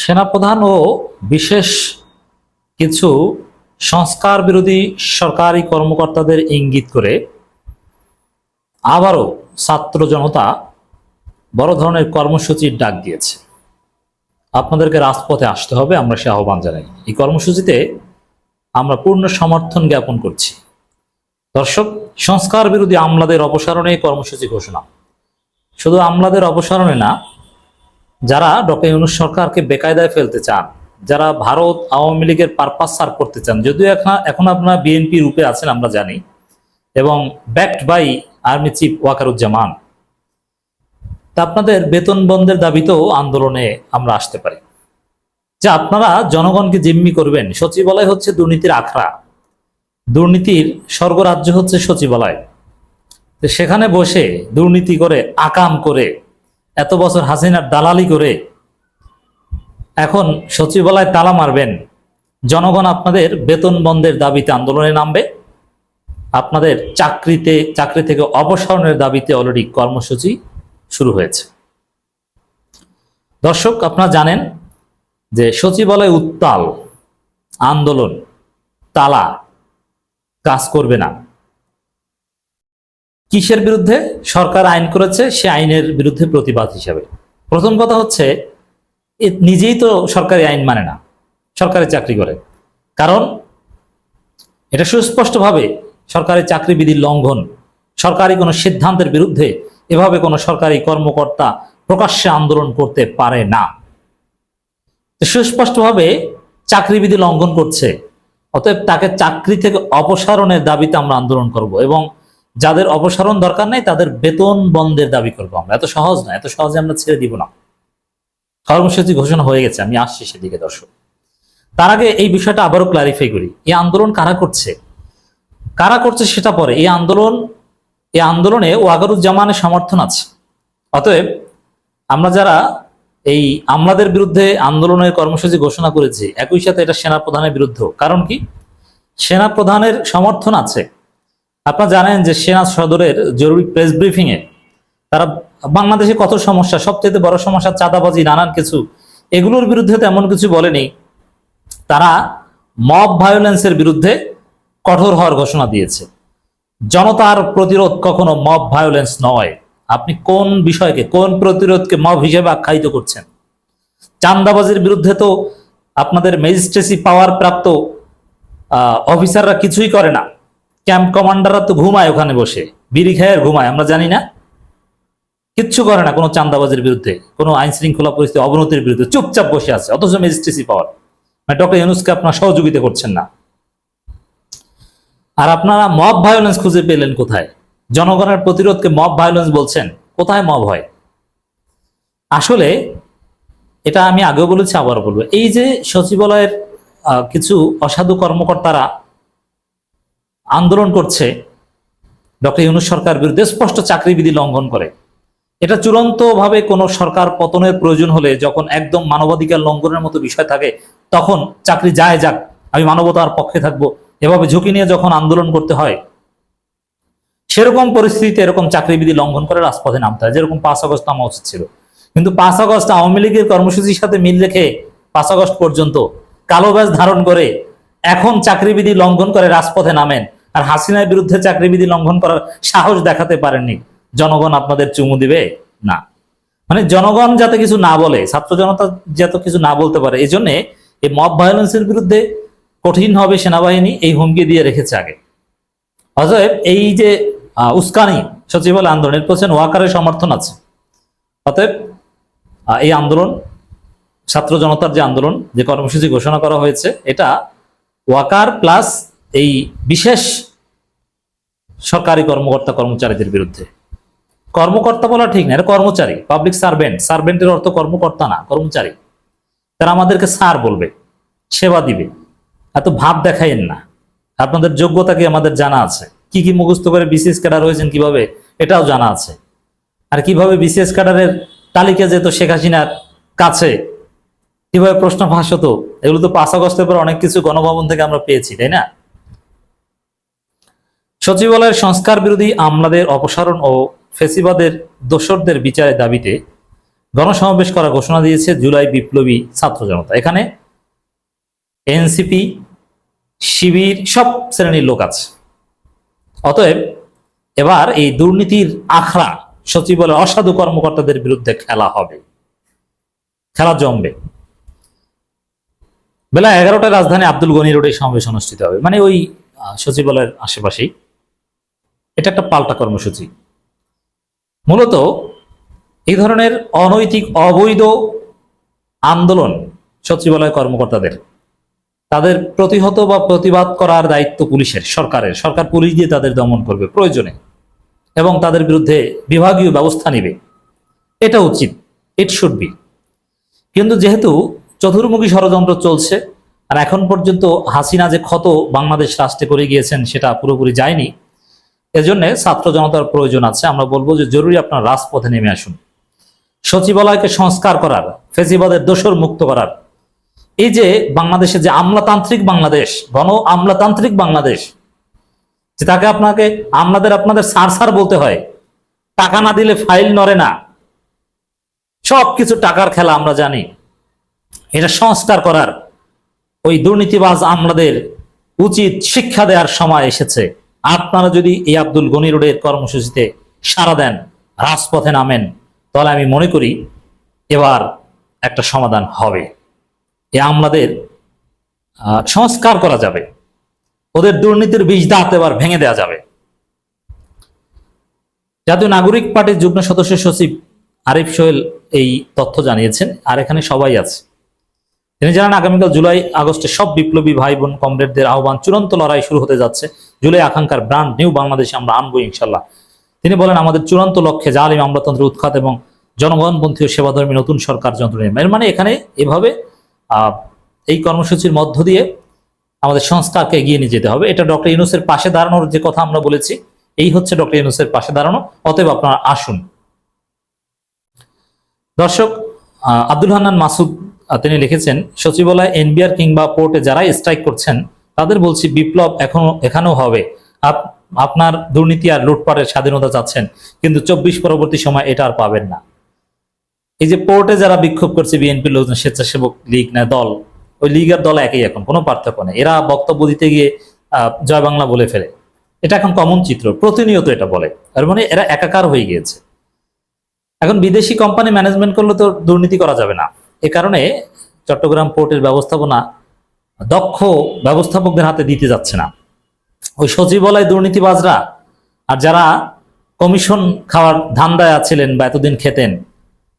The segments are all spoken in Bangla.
সেনাপ্রধান ও বিশেষ কিছু সংস্কার বিরোধী সরকারি কর্মকর্তাদের ইঙ্গিত করে আবারও ছাত্র জনতা বড় ধরনের কর্মসূচির ডাক দিয়েছে। আপনাদেরকে রাজপথে আসতে হবে, আমরা সে আহ্বান জানাই। এই কর্মসূচিতে আমরা পূর্ণ সমর্থন জ্ঞাপন করছি। দর্শক, সংস্কার বিরোধী আমলাদের অপসারণে কর্মসূচি ঘোষণা। শুধু আমলাদের অপসারণে না যারা ডক্টর ইউনুস সরকারকে বেকায়দায় ফেলতে চান, যারা ভারত আওয়ামী লীগের পারপাস সার্ভ করতে চান, যদিও এখন আপনারা বিএনপি রূপে আছেন, আমরা জানি, এবং backed by army chief Wakeruzzaman. তা আপনাদের বেতন বন্ধের দাবিতেও আন্দোলনে আমরা আসতে পারি। যে আপনারা জনগণকে জিম্মি করবেন, সচিবালয় হচ্ছে দুর্নীতির আখড়া। দুর্নীতির স্বর্গরাজ্য হচ্ছে সচিবালয়। সেখানে বসে দুর্নীতি করে আকাম করে এত বছর হাসিনার দালালি করে এখন সচিবালয় তালা মারবেন। জনগণ আপনাদের বেতন বন্ধের দাবিতে আন্দোলনে নামবে। আপনাদের চাকরিতে, চাকরি থেকে অপসারণের দাবিতে অলরেডি কর্মসূচি শুরু হয়েছে। দর্শক, আপনারা জানেন যে সচিবালয় উত্তাল, আন্দোলন, তালা কাজ করবে না। কিসের বিরুদ্ধে সরকার আইন করেছে? সে আইনের বিরুদ্ধে প্রতিবাদ হিসাবে। প্রথম কথা হচ্ছে নিজেই তো সরকারি আইন মানে না, সরকারি চাকরি করে। কারণ এটা সুস্পষ্টভাবে সরকারি চাকরি বিধির লঙ্ঘন, সরকারি কোনো সিদ্ধান্তের বিরুদ্ধে এভাবে কোনো সরকারি কর্মকর্তা প্রকাশ্যে আন্দোলন করতে পারে না। সুস্পষ্টভাবে চাকরিবিধি লঙ্ঘন করছে, অতএব তাকে চাকরি থেকে অপসারণের দাবিতে আমরা আন্দোলন করব এবং যাদের অপসারণ দরকার নেই, তাদের বেতন বন্ধের দাবি করব আমরা। এত সহজ না, এত সহজে আমরা ছেড়ে দিব না। কর্মসূচি ঘোষণা হয়ে গেছে, আমি আসছি সেদিকে, দর্শক। তার আগে এই বিষয়টা আবারও ক্লারিফাই করি। এই আন্দোলন কারা করছে? কারা করছে সেটা পরে। এই আন্দোলন, এই আন্দোলনে ওয়াগারুজ্জামানের সমর্থন আছে। অতএব আমরা যারা এই আমলাদের বিরুদ্ধে আন্দোলনের কর্মসূচি ঘোষণা করেছি, একই সাথে এটা সেনাপ্রধানের বিরুদ্ধে কারণ কি? সেনা প্রধানের সমর্থন আছে। আপনারা জানেন যে সেনা সদরের জরুরি প্রেস ব্রিফিং এ তারা বাংলাদেশে কত সমস্যা সবচেয়ে বড় সমস্যা চাঁদাবাজি, নানান কিছু। এগুলোর বিরুদ্ধে তেমন কিছু বলেনি। তারা মব ভায়োলেন্সের বিরুদ্ধে কঠোর হওয়ার ঘোষণা দিয়েছে। জনতার প্রতিরোধ কখনো মব ভায়োলেন্স নয়। আপনি কোন বিষয়কে, কোন প্রতিরোধকে মব হিসেবে আখ্যায়িত করছেন? চান্দাবাজির বিরুদ্ধে তো আপনাদের ম্যাজিস্ট্রেসি পাওয়ার প্রাপ্ত অফিসাররা কিছুই করে না। ক্যাম্প কমান্ডাররা তো ঘুমায় ওখানে বসে, বিড়ি খায় আর ঘুমায়, আমরা জানি না। কিচ্ছু করে না কোনো চান্দাবাজির বিরুদ্ধে, কোনো আইন শৃঙ্খলা পরিস্থিতি অবনতির বিরুদ্ধে, চুপচাপ বসে আছে, অথচ ম্যাজিস্ট্রেসি পাওয়ার। মানে ডক্টর ইউনুসকে আপনার সহযোগিতা করছেন না। আর আপনারা মব ভায়োলেন্স খুঁজে পেলেন কোথায়? জনগণের প্রতিরোধকে মব ভায়োলেন্স বলছেন, কোথায় মব হয়? আসলে এটা আমি আগেও বলেছি, আবারও বলব। এই যে সচিবালয়ের কিছু অসাধু কর্মকর্তারা আন্দোলন করছে ডক্টর ইউনুস সরকার বিরুদ্ধে স্পষ্ট চাকরিবিধি লঙ্ঘন করে। এটা চূড়ান্তভাবে কোনো সরকার পতনের প্রয়োজন হলে যখন একদম মানবাধিকার লঙ্ঘনের মতো বিষয় থাকে, তখন চাকরি যায় যাক, আমি মানবতার পক্ষে থাকব। এভাবে ঝুঁকি নিয়ে যখন আন্দোলন করতে হয়, সেরকম পরিস্থিতিতে এরকম চাকরিবিধি লঙ্ঘন করে রাজপথে নামতে হয়, যেরকম পাঁচ আগস্ট নামা উচিত ছিল। কিন্তু পাঁচ আগস্ট আওয়ামী লীগের কর্মসূচির সাথে মিল রেখে পাঁচ আগস্ট পর্যন্ত কালো ব্যাজ ধারণ করে এখন চাকরিবিধি লঙ্ঘন করে রাজপথে নামেন। আর হাসিনার বিরুদ্ধে চাকরিবিধি লঙ্ঘন করার সাহস দেখাতে পারেননি। জনগণ আপনাদের চুমু দিবে? না। মানে জনগণ যাতে কিছু না বলে, ছাত্র জনতা যাতে কিছু না বলতে পারে এই জন্যে এই মব ভায়োলেন্সের বিরুদ্ধে কঠিন হবে সেনাবাহিনী এই হুমকি দিয়ে রেখেছে আগে। অতএব এই যে উস্কানি, সচিবালয় আন্দোলনের পেছনে ওয়াকারের সমর্থন আছে। অতএব এই আন্দোলন, ছাত্র জনতার যে আন্দোলন, যে কর্মসূচি ঘোষণা করা হয়েছে, এটা ওয়াকার প্লাস এই বিশেষ সরকারি কর্মকর্তা কর্মচারীদের বিরুদ্ধে। কর্মকর্তা বলা ঠিক না এটা কর্মচারী পাবলিক সার্ভেন্ট সার্ভেন্টের অর্থ কর্মকর্তা না, কর্মচারী। তারা আমাদেরকে স্যার বলবে, সেবা দিবে। এত ভাব দেখাইন না। আপনাদের যোগ্যতা কি আমাদের জানা আছে? কি কি মুখস্থ করে বিসিএস ক্যাডার হয়েছেন কীভাবে, এটাও জানা আছে। আর কীভাবে বিসিএস ক্যাডারের তালিকা যেত শেখ হাসিনার কাছে, কীভাবে প্রশ্ন ফাঁস হতো, এগুলো তো পাঁচ আগস্টের পর অনেক কিছু গণভবন থেকে আমরা পেয়েছি, তাই না? সচিবালয়ের সংস্কার বিরোধী আমলাদের অপসারণ ও ফেসিবাদের দোসরদের বিচারের দাবিতে গণসমাবেশ করার ঘোষণা দিয়েছে জুলাই বিপ্লবী ছাত্র জনতা। এখানে এনসিপি, শিবির, সব শ্রেণির লোক আছে। অতএব এবার এই দুর্নীতির আখড়া সচিবালয় অসাধু কর্মকর্তাদের বিরুদ্ধে খেলা হবে। খেলা জমবে। বেলা এগারোটায় রাজধানী আব্দুল গনি রোডে সমাবেশ অনুষ্ঠিত হবে। মানে ওই সচিবালয়ের আশেপাশেই। এটা একটা পাল্টা কর্মসূচি। মূলত এই ধরনের অনৈতিক, অবৈধ আন্দোলন সচিবালয় কর্মকর্তাদের, তাদের প্রতিহত বা প্রতিবাদ করার দায়িত্ব পুলিশের, সরকারের। সরকার পুলিশ দিয়ে তাদের দমন করবে প্রয়োজনে এবং তাদের বিরুদ্ধে বিভাগীয় ব্যবস্থা নেবে। এটা উচিত। ইট শুড বি কিন্তু যেহেতু চতুর্মুখী ষড়যন্ত্র চলছে, আর এখন পর্যন্ত হাসিনা যে ক্ষত বাংলাদেশ রাষ্ট্রে করে গিয়েছেন সেটা পুরোপুরি যায়নি এজন্য ছাত্র জনতার প্রয়োজন আছে। আমরা বলব যে জরুরি আপনার রাজপথে নেমে আসুন। সচিবালয়কে সংস্কার করার ফেসিবাদের দোষর মুক্ত করার। এই যে বাংলাদেশে যে আমলাতান্ত্রিক বাংলাদেশ, গণ আমলাতান্ত্রিক বাংলাদেশ, যে তাকে আপনাকে আমলাদের আপনাদের সার সার বলতে হয়, টাকা না দিলে ফাইল নড়ে না। সব কিছু টাকার খেলা আমরা জানি। এটা সংস্কার করার ওই দুর্নীতিবাজ আমলাদের উচিত শিক্ষা দেওয়ার সময় এসেছে। আপনারা যদি এই আব্দুল গনি রোডের কর্মসূচিতে সাড়া দেন, রাজপথে নামেন, তাহলে আমি মনে করি এবার একটা সমাধান হবে। এ আমাদের সংস্কার করা যাবে। ওদের দুর্নীতির বীজ দাঁত এবার ভেঙে দেওয়া যাবে। জাতীয় নাগরিক পার্টির যুগ্ম সদস্য সচিব আরিফ সোহেল এই তথ্য জানিয়েছেন, আর এখানে সবাই আছে। তিনি জানান, আগামীকাল জুলাই, আগস্টে সব বিপ্লবী ভাই বোন কমরেডদের আহ্বান চূড়ান্ত লড়াই শুরু হতে যাচ্ছে। জুলাই আকাঙ্ক্ষার ব্রান্ড নিউ বাংলাদেশে আমরা আনব ইনশাল্লাহ। তিনি বলেন, আমাদের চূড়ান্ত লক্ষ্যে জালিম আমলাতন্ত্র উৎখাত এবং জনগণপন্থী ও সেবাধর্মী নতুন সরকার যন্ত্র নির্মাণ মানে এখানে এভাবে এই কর্মসূচির মধ্য দিয়ে আমাদের সংস্কারকে এগিয়ে নিয়ে যেতে হবে। এটা ডক্টর ইউনুসের পাশে দাঁড়ানোর যে কথা আমরা বলেছি, এই হচ্ছে ডক্টর ইউনুসের পাশে দাঁড়ানো। অতএব আপনারা আসুন। দর্শক আব্দুল হান্নান মাসুদ তিনি লিখেছেন, সচিবালয় এনবিআর কিংবা পোর্টে যারাই স্ট্রাইক করছেন, তাদের বলছি বিপ্লব এখনও এখানেও হবে। আপ- আপনার দুর্নীতি আর লুটপাটের স্বাধীনতা চাচ্ছেন, কিন্তু চব্বিশ পরবর্তী সময় এটা আর পাবেন না। এই যে পোর্টে যারা বিক্ষোভ করছে বিএনপি লোকজন, স্বেচ্ছাসেবক লীগ না দল, ওই লীগের দল একই এখন, কোনো পার্থক্য নেই। এরা বক্তব্য দিতে গিয়ে জয় বাংলা বলে ফেলে। এটা এখন কমন চিত্র, প্রতিনিয়ত এটা বলে। তার মানে এরা একাকার হয়ে গিয়েছে। এখন বিদেশি কোম্পানি ম্যানেজমেন্ট করলে তো দুর্নীতি করা যাবে না। এ কারণে চট্টগ্রাম পোর্টের ব্যবস্থাপনা দক্ষ ব্যবস্থাপকদের হাতে দিতে যাচ্ছে না। ওই সচিবালয় দুর্নীতিবাজরা আর যারা কমিশন খাওয়ার ধান্দায় আছিলেন বা এতদিন খেতেন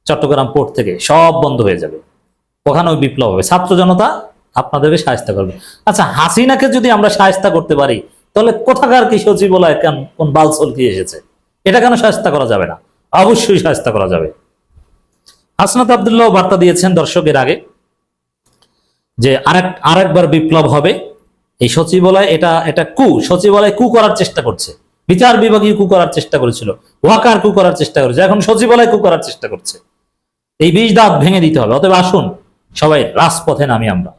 চট্টগ্রাম পোর্ট থেকে, সব বন্ধ হয়ে যাবে। ওখানে ওই বিপ্লব হবে। ছাত্র জনতা আপনাদেরকে সাহায্য করবে। আচ্ছা হাসিনাকে যদি আমরা সাহায্য করতে পারি, তাহলে কোথাকার কি সচিবালয় কেন, কোন বালসল কি এসেছে? এটা কেন সাহায্য করা যাবে না? অবশ্যই সাহায্য করা যাবে। হাসনাত আবদুল্লাহ বার্তা দিয়েছেন দর্শকের আগে যে আরেক আরেকবার বিপ্লব হবে। এই সচিবালয় এটা এটা কু সচিবালয় কু করার চেষ্টা করছে। বিচার বিভাগীয় কু করার চেষ্টা করেছিল। ওয়াকার কু করার চেষ্টা করেছে। এখন সচিবালয় কু করার চেষ্টা করছে। এই বীজ দাঁত ভেঙে দিতে হবে। অতএব আসুন, সবাই রাজপথে নামি আমরা।